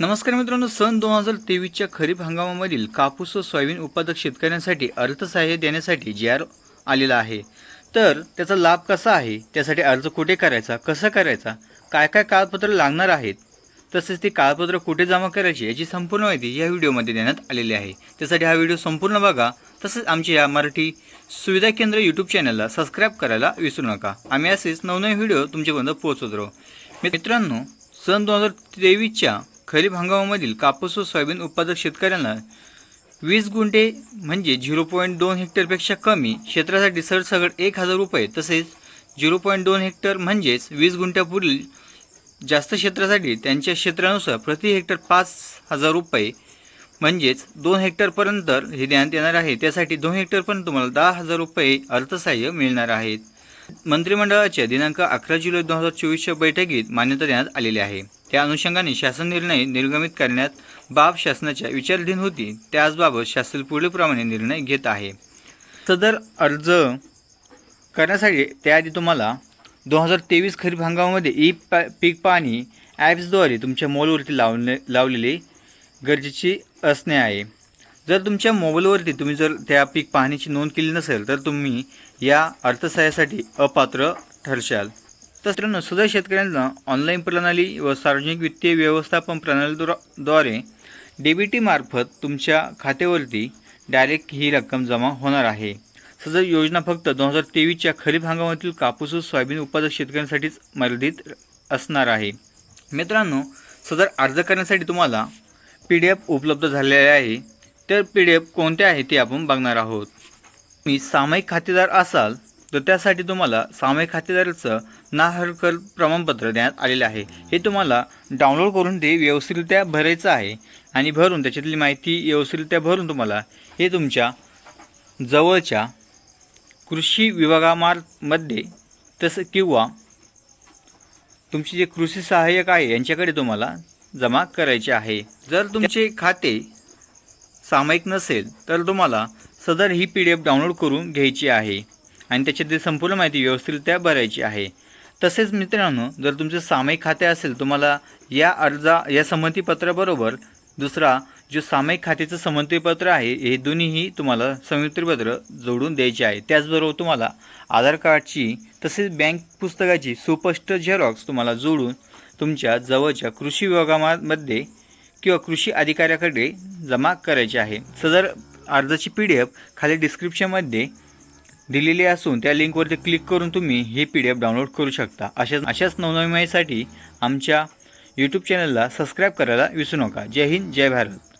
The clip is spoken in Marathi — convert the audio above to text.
नमस्कार मित्रांनो सन दोन हजार तेवीसच्या खरीप हंगामामधील कापूस व सोयाबीन उत्पादक शेतकऱ्यांसाठी अर्थसहाय्य देण्यासाठी जी आर आलेला आहे. तर त्याचा लाभ कसा आहे? त्यासाठी अर्ज कुठे करायचा? कसा करायचा? काय काय कागदपत्र लागणार आहेत? तसेच ती कागदपत्र कुठे जमा करायची याची संपूर्ण माहिती या व्हिडिओमध्ये देण्यात आलेली आहे. त्यासाठी हा व्हिडिओ संपूर्ण बघा. तसेच आमच्या या मराठी सुविधा केंद्र यूट्यूब चॅनलला सबस्क्राईब करायला विसरू नका. आम्ही असेच नवनवीन व्हिडिओ तुमच्यापर्यंत पोहोचवत राहू. मित्रांनो सन दोन हजार तेवीसच्या खरीप हंगामामधील कापूस व सोयाबीन उत्पादक शेतकऱ्यांना वीस गुंठे म्हणजे झिरो पॉईंट दोन हेक्टरपेक्षा कमी क्षेत्रासाठी सरसगट एक हजार रुपये तसेच झिरो पॉईंट दोन हेक्टर म्हणजेच वीस गुंठ्यापुढील जास्त क्षेत्रासाठी त्यांच्या क्षेत्रानुसार प्रति हेक्टर पाच हजार रुपये म्हणजेच दोन हेक्टरपर्यंत हे देण्यात येणार आहे. त्यासाठी दोन हेक्टरपर्यंत तुम्हाला दहा हजार रुपये अर्थसहाय्य मिळणार आहेत. मंत्रिमंडळाच्या दिनांक अकरा जुलै दोन हजार चोवीसच्या बैठकीत मान्यता देण्यात आलेली आहे. त्या अनुषंगाने शासन निर्णय निर्गमित करण्यात बाब शासनाच्या विचाराधीन होती. त्याचबाबत शासन पुढीलप्रमाणे निर्णय घेत आहे. सदर अर्ज करण्यासाठी त्याआधी तुम्हाला दोन हजार तेवीस खरीप हंगामामध्ये ई पा पीक पाणी ॲप्सद्वारे तुमच्या मोबाईलवरती लावले लावलेले गरजेची असणे आहे. जर तुमच्या मोबाईलवरती तुम्ही जर त्या पीक पाहणीची नोंद केली नसेल तर तुम्ही या अर्थसहाय्यासाठी अपात्र ठरशाल. तसं सुद्धा शेतकऱ्यांना ऑनलाईन प्रणाली व सार्वजनिक वित्तीय व्यवस्थापन प्रणालीद्वारे डीबीटी मार्फत तुमच्या खात्यावरती डायरेक्ट ही रक्कम जमा होणार आहे. सदर योजना फक्त दोन हजार तेवीसच्या खरीप हंगामातील कापूस व सोयाबीन उत्पादक शेतकऱ्यांसाठीच मर्यादित असणार आहे. मित्रांनो सदर अर्ज करण्यासाठी तुम्हाला पी डी एफ उपलब्ध झालेले आहे. तर पी डी एफ कोणते आहे ते आपण बघणार आहोत. मी सामायिक खातेदार असाल तर त्यासाठी तुम्हाला सामायिक खातेदाराचं ना हरकत प्रमाणपत्र देण्यात आलेलं आहे. हे तुम्हाला डाउनलोड करून ते व्यवस्थितरित्या भरायचं आहे आणि भरून त्याच्यातली माहिती व्यवस्थितरित्या भरून तुम्हाला हे तुमच्या जवळच्या कृषी विभागामार्फमध्ये तसं किंवा तुमचे जे कृषी सहाय्यक आहे यांच्याकडे तुम्हाला जमा करायचे आहे. जर तुमचे खाते सामायिक नसेल तर तुम्हाला सदर ही पी डी एफ डाउनलोड करून घ्यायची आहे. आणि त्याच्यातील संपूर्ण माहिती व्यवस्थितरित्या भरायची आहे. तसेच मित्रांनो जर तुमचे सामायिक खाते असेल तुम्हाला या अर्जा या संमतीपत्राबरोबर दुसरा जो सामायिक खात्याचं संमतीपत्र आहे हे दोन्हीही तुम्हाला संमतीपत्र जोडून द्यायचे आहे. त्याचबरोबर तुम्हाला आधार कार्डची तसेच बँक पुस्तकाची सुपष्ट झेरॉक्स तुम्हाला जोडून तुमच्या जवळच्या कृषी विभागामध्ये किंवा कृषी अधिकाऱ्याकडे जमा करायची आहे. सदर अर्जाची पी डी एफ खाली डिस्क्रिप्शनमध्ये दिलेली असून त्या लिंकवरती क्लिक करून तुम्ही ही पी डी एफ डाउनलोड करू शकता. अशाच अशाच नवनवीन माहितीसाठी आमच्या यूट्यूब चॅनलला सबस्क्राईब करायला विसरू नका. जय हिंद जय भारत.